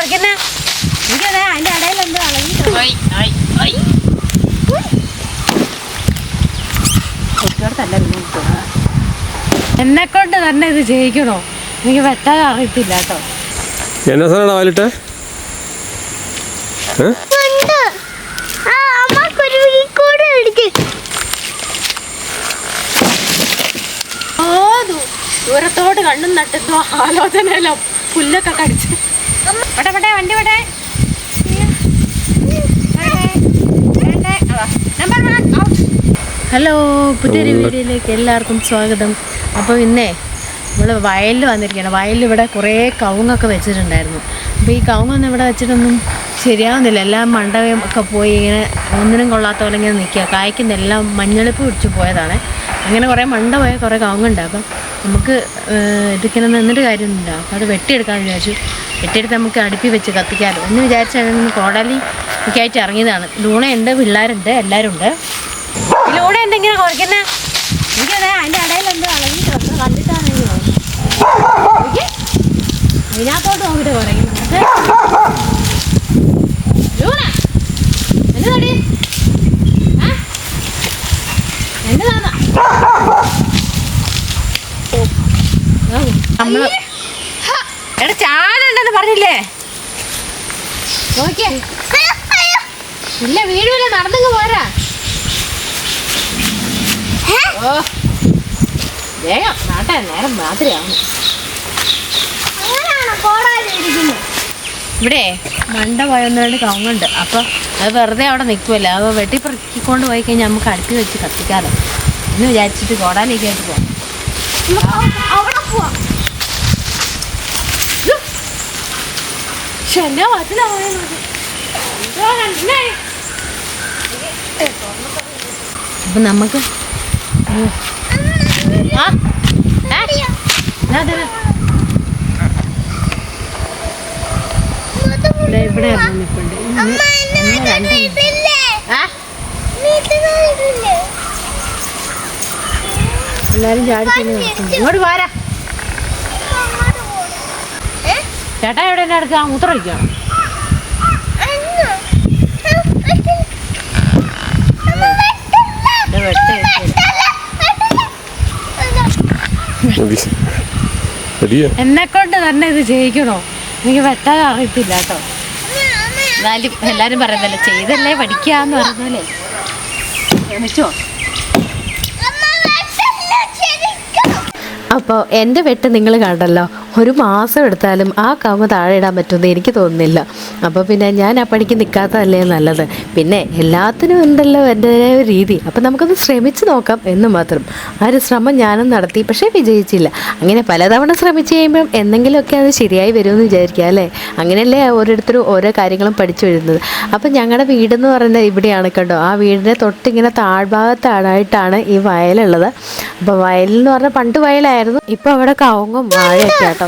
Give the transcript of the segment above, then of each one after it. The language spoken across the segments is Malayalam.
എനിക്കതേ ഇടയിൽ എന്തോ. എന്നെ കൊണ്ട് തന്നെ ഇത് ചെയ്യിക്കണോ? എനിക്ക് വെട്ടാൻ അറിയത്തില്ല കേട്ടോ. എന്നാ സാധനം വാലിട്ടെ ദൂരത്തോട് കണ്ണും നട്ടുന്നു ആലോചനയിലോ പുല്ലൊക്കെ കടിച്ച്. പട്ടെ വണ്ടി പട്ടെ ഹലോ പുതിയൊരു വീഡിയോയിലേക്ക് എല്ലാവർക്കും സ്വാഗതം. അപ്പോൾ ഇന്നേ നമ്മൾ വയലിൽ വന്നിരിക്കുകയാണ്. വയലിൽ ഇവിടെ കുറേ കവുങ്ങൊക്കെ വെച്ചിട്ടുണ്ടായിരുന്നു. അപ്പോൾ ഈ കവുങ്ങൊന്നും ഇവിടെ വെച്ചിട്ടൊന്നും ശരിയാവുന്നില്ല. എല്ലാം മണ്ടയും ഒക്കെ പോയി ഇങ്ങനെ ഒന്നിനും കൊള്ളാത്ത പോലെ ഇങ്ങനെ നിൽക്കുക. കായ്ക്കുന്ന എല്ലാം മഞ്ഞളിപ്പ് പിടിച്ച് പോയതാണ്. അങ്ങനെ കുറേ മണ്ട കുറേ കവുങ്ങുണ്ട്. അപ്പം നമുക്ക് ഇതിങ്ങനെ നിന്നിട്ട് കാര്യമൊന്നുമില്ല. അപ്പോൾ അത് വെട്ടിയെടുക്കാമെന്ന് വിചാരിച്ചു. വെട്ടിയെടുത്ത് നമുക്ക് അടുപ്പി വെച്ച് കത്തിക്കാമല്ലോ എന്ന് വിചാരിച്ചാൽ കോടാലി ഒക്കെ ആയിട്ട് ഇറങ്ങിയതാണ്. ലൂണയുണ്ട് പിള്ളേരുണ്ട് എല്ലാവരും ഉണ്ട് ലൂണ എന്തെങ്കിലും കുറയ്ക്കുന്നേ? എനിക്കതെ അതിന്റെ ഇടയിൽ എന്തോ അളകി കണ്ടിട്ടാണെങ്കിൽ അതിനകത്തോട്ട് നോക്കിട്ട് കുറയ്ക്കുന്നത് ലൂണ എന്നതാടി ആ? എന്നതാന്നാ ഓ, നമ്മൾ എടാ ചാടുണ്ടെന്ന് പറഞ്ഞില്ലേ? നോക്കിയേ. ഇല്ല വീടുമില്ല നടന്നു പോരാ? ഓ. വേഗം നാട്ടെ നേരം ഇരിക്കുന്നത്? ഇവിടെ മണ്ട പോയൊന്നുകൊണ്ട് കവുങ്ങുണ്ട്. അപ്പോൾ അത് വെറുതെ അവിടെ നിൽക്കുമല്ലോ അപ്പോൾ വെട്ടിപ്പറക്കിക്കൊണ്ട് പോയി കഴിഞ്ഞാൽ നമുക്ക് അടുപ്പി വെച്ച് കത്തിക്കാതെ എന്ന് വിചാരിച്ചിട്ട് കോടാലിയൊക്കെ ആയിട്ട് പോകാം നമുക്ക് അവിടെ- അവിടെ പോവാം. പക്ഷെ എന്നാ മനസ്സിലാവുന്നത് അപ്പം നമുക്ക് ആ ഏ? ദാ, ദാ, ദാ. ഇങ്ങോട്ട് പോ. ദേ ഇവിടെ ഒരെണ്ണം നിൽപ്പുണ്ട് ഇന്ന് അമ്മ, എന്നെ രണ്ട് വീട്ടിലില്ലേ? ആ വീട്ടിൽ വീട്ടിലില്ലേ? എല്ലാരും ചാടി. ഇങ്ങോട്ട് പോരാ ചേട്ടാ എവിടെ എന്നെ അടുത്ത് ആ മൂത്രം ഒഴിക്കണം അങ്ങ്. ആ, വെട്ടില്ല. അമ്മ, വെട്ടില്ല. വെട്ട് വെച്ച് വെട്ടില്ല, വെട്ടില്ല. മതി ശരിയാ എന്നെ കൊണ്ട് തന്നെ ഇത് ചെയ്യിക്കണോ എനിക്ക് വെട്ടാൻ അറിയത്തില്ല കേട്ടോ എന്നാലും എല്ലാരും പറയുന്നല്ലേ ചെയ്തല്ലേ പഠിക്കാന്ന് പറഞ്ഞാലേ ശ്രമിച്ചോ അമ്മ, അപ്പോൾ എന്റെ വെട്ട് നിങ്ങൾ കണ്ടല്ലോ ഒരു മാസം എടുത്താലും ആ കവ് താഴെ ഇടാൻ പറ്റുമെന്ന് എനിക്ക് തോന്നുന്നില്ല. അപ്പോൾ പിന്നെ ഞാൻ ആ പണിക്ക് നിൽക്കാത്തതല്ലേ നല്ലത്. പിന്നെ എല്ലാത്തിനും ഉണ്ടല്ലോ എന്റെതായ ഒരു രീതി. അപ്പം നമുക്കൊന്ന് ശ്രമിച്ചു നോക്കാം എന്ന് മാത്രം. ആ ഒരു ശ്രമം ഞാനും നടത്തി പക്ഷേ വിജയിച്ചില്ല. അങ്ങനെ പലതവണ ശ്രമിച്ചു കഴിയുമ്പം എന്തെങ്കിലുമൊക്കെ അത് ശരിയായി വരുമെന്ന് വിചാരിക്കുക അല്ലേ? അങ്ങനെയല്ലേ ഓരോരുത്തരും ഓരോ കാര്യങ്ങളും പഠിച്ചു വരുന്നത്. അപ്പം ഞങ്ങളുടെ വീടെന്ന് പറയുന്നത് ഇവിടെയാണ് കണ്ടോ? ആ വീടിന്റെ തൊട്ടിങ്ങനെ താഴ്ഭാഗത്താണായിട്ടാണ് ഈ വയലുള്ളത്. അപ്പോൾ വയലെന്ന് പറഞ്ഞാൽ പണ്ട് വയലായിരുന്നു. ഇപ്പോൾ അവിടെ കവുങ്ങും വാഴയൊക്കെ ആട്ടോ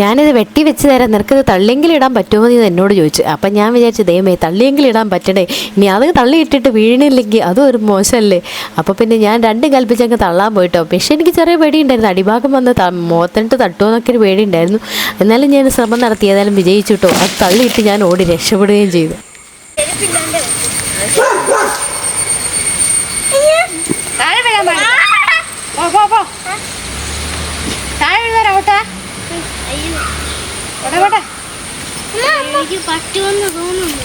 ഞാനിത് വെട്ടി വെച്ച് തരാം. നിനക്കത് തള്ളിയെങ്കിലും ഇടാൻ പറ്റുമോ എന്ന് എന്നോട് ചോദിച്ചു. അപ്പം ഞാൻ വിചാരിച്ചു ദൈവമേ തള്ളിയെങ്കിലും ഇടാൻ പറ്റണേ. ഇനി അത് തള്ളി ഇട്ടിട്ട് വീണില്ലെങ്കിൽ അതും ഒരു മോശമല്ലേ? അപ്പോൾ പിന്നെ ഞാൻ രണ്ടും കൽപ്പിച്ചങ്ങ് തള്ളാൻ പോയിട്ടോ. പക്ഷേ എനിക്ക് ചെറിയ പേടിയുണ്ടായിരുന്നു. അടിഭാഗം വന്ന് മോത്തനിട്ട് തട്ടുമോ എന്നൊക്കെ ഒരു പേടിയുണ്ടായിരുന്നു. എന്നാലും ഞാൻ ശ്രമം നടത്തി. ഏതായാലും വിജയിച്ചു കേട്ടോ അത് തള്ളിയിട്ട് ഞാൻ ഓടി രക്ഷപ്പെടുകയും ചെയ്തു. താഴെ വീഴാൻ എനിക്ക് പറ്റുമെന്ന് തോന്നുന്നു.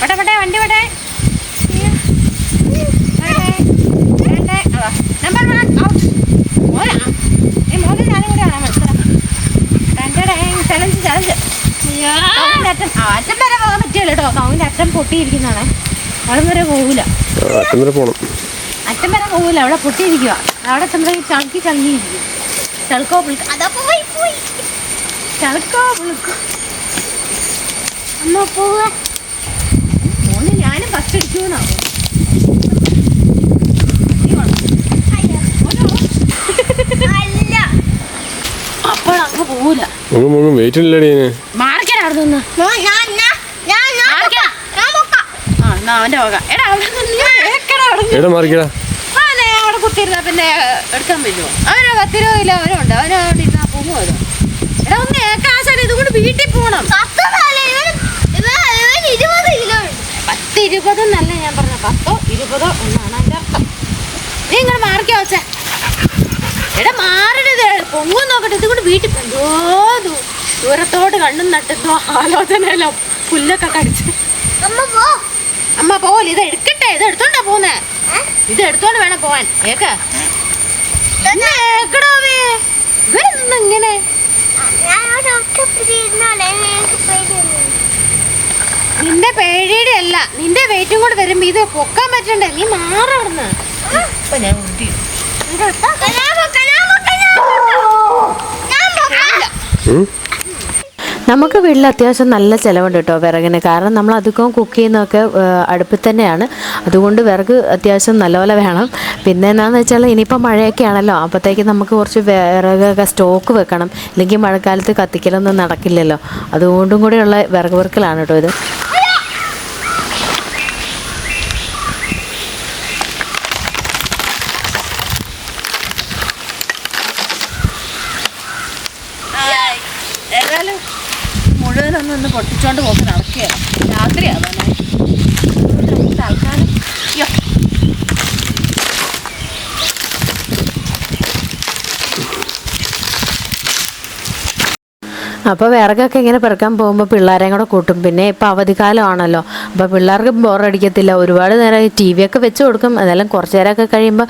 പട്ടെ പട്ടെ വണ്ടി പട്ടെ നമ്പർ വൺ ഔട്ട്. മോനാ. ഈ മോനെ ഞാനും കൂടെ ആണോ മത്സരം ചലഞ്ച് ചലഞ്ച് കൗങ്ങിന്റെ അറ്റം വരെ പോകാൻ പറ്റില്ല കേട്ടോ. കൗങ്ങിന്റെ അറ്റം പൊട്ടിയിരിക്കുന്നതാണ്. അവിടെ വരെ പോകൂല അറ്റം വരെ പോണം. അറ്റം വരെ പോകൂല അവിടെ പൊട്ടിയിരിക്കുക അവിടെ ചെമ്പഴി ചളുക്കി ചളുങ്ങിയിരിക്കും ചളുക്കോ പുളുക്ക് അതാ പോയി പോയി. ചളുക്കോ പുളുക്ക് അമ്മ പോവാ. മോന് ഞാനും ഫസ്റ്റ് അടിക്കുമെന്നാവും അല്ല അപ്പോൾ അങ്ങ് പോകൂല മുങ്ങും മുങ്ങും വെയിറ്റ് ഇല്ലടി അതിന് മാറിക്കാനായിരുന്നു ഒന്ന് മോ, ഞാൻ ഞാൻ ഞാൻ ഞാൻ മാറിക്കാ ഞാൻ എന്നാ അവന്റെ വക എടാ. എവിടെ മാറിക്കടാ? അവനെ അവിടെ കുത്തിയിരുന്നാ പിന്നെ എടുക്കാൻ പറ്റുമോ? അവന് പത്ത് രൂപ ഇല്ല അവനുണ്ട്. അവന് അവിടെ ഇരുന്നാ പോകുമല്ലോ എടാ ഒന്ന് ഏക്കാശാല ഇതുകൊണ്ട് വീട്ടിൽ പോകണം പത്ത് ഇരുപതെന്നല്ല ഞാൻ പറഞ്ഞ? പത്തോ ഇരുപതോ എന്നാണ് അതിന്റെ അർത്ഥം. നീ ഇങ്ങനെ മാറിക്കാ വെച്ചേ എടാ മാറരുത്. പൊങ്ങും നോക്കട്ടെ. ഇതുകൊണ്ട് വീട്ടിൽ എന്തോ ദൂരത്തോട് കണ്ണും നട്ടെന്തോ ആലോചനയല്ലോ പുല്ലൊക്കെ കടിച്ച്. അമ്മ പോ. അമ്മ പോലെ ഇത് എടുക്കട്ടെ. ഇത് എടുത്തോണ്ടാ പോന്നെ ഇത് എടുത്തോണ്ട് വേണം പോവാൻ. ഏക്ക ഇങ്ങനെ ഞാൻ ഒരു ഒറ്റപ്പിടി ഇരുന്നാലേ എനിക്ക് പേടിയൊന്നും നിന്റെ പേടിയുടെ അല്ല. നിന്റെ വെയിറ്റും കൂടെ വരുമ്പോ ഇത് പൊക്കാൻ പറ്റണ്ടേ. നീ മാറവിടുന്ന് ഇപ്പൊ ഞാൻ ഉണ്ടി ഉം? നമുക്ക് വീട്ടിൽ അത്യാവശ്യം നല്ല ചിലവുണ്ട് കേട്ടോ വിറകിന്. കാരണം നമ്മൾ അധികവും കുക്ക് ചെയ്യുന്നതൊക്കെ അടുപ്പിൽ തന്നെയാണ്. അതുകൊണ്ട് വിറക് അത്യാവശ്യം നല്ലപോലെ വേണം. പിന്നെ എന്താണെന്ന് വെച്ചാൽ ഇനിയിപ്പോൾ മഴയൊക്കെ ആണല്ലോ. അപ്പോഴത്തേക്ക് നമുക്ക് കുറച്ച് വിറകൊക്കെ സ്റ്റോക്ക് വെക്കണം. ഇല്ലെങ്കിൽ മഴക്കാലത്ത് കത്തിക്കലൊന്നും നടക്കില്ലല്ലോ. അതുകൊണ്ടും കൂടെയുള്ള വിറക് വെറുക്കലാണ് കേട്ടോ ഇത് ഏതായാലും പൊട്ടിച്ചോണ്ട് നടക്കുകയാണ് അപ്പോൾ വിറകൊക്കെ ഇങ്ങനെ പെറുക്കാൻ പോകുമ്പോൾ പിള്ളേരെയും കൂടെ കൂട്ടും. പിന്നെ ഇപ്പോൾ അവധിക്കാലമാണല്ലോ. അപ്പോൾ പിള്ളേർക്ക് ബോറടിക്കത്തില്ല. ഒരുപാട് നേരം ടി വി ഒക്കെ വെച്ച് കൊടുക്കും. എന്നാലും കുറച്ച് നേരമൊക്കെ കഴിയുമ്പോൾ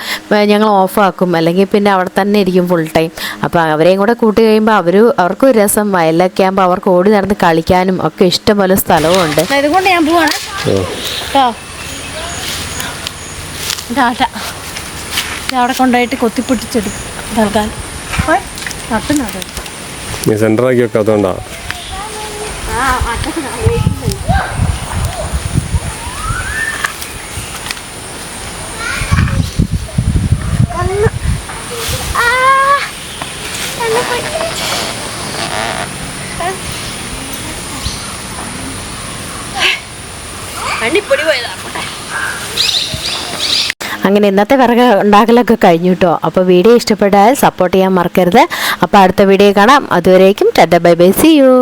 ഞങ്ങൾ ഓഫാക്കും. അല്ലെങ്കിൽ പിന്നെ അവിടെ തന്നെ ഇരിക്കും ഫുൾ ടൈം അപ്പോൾ അവരെയും കൂടെ കൂട്ടി കഴിയുമ്പോൾ അവർ അവർക്കും ഒരു രസം. വയലൊക്കെ ആകുമ്പോൾ അവർക്ക് ഓടി നടന്ന് കളിക്കാനും ഒക്കെ ഇഷ്ടംപോലെ സ്ഥലവും ഉണ്ട്. ഇതുകൊണ്ട് ഞാൻ പോവാണ്. അവിടെ കൊണ്ടുപോയിട്ട് കൊത്തിപ്പൊട്ടിച്ചെടുക്കും. തൽക്കാലം നീ ആ എന്നെ പറ്റി അണ്ണിപ്പൊടി പോയതാ അങ്ങനെ ഇന്നത്തെ വിറക് ഉണ്ടാക്കലൊക്കെ കഴിഞ്ഞു കേട്ടോ അപ്പോൾ വീഡിയോ ഇഷ്ടപ്പെട്ടാൽ സപ്പോർട്ട് ചെയ്യാൻ മറക്കരുത്. അപ്പോൾ അടുത്ത വീഡിയോ കാണാം. അതുവരേക്കും tata bye bye see you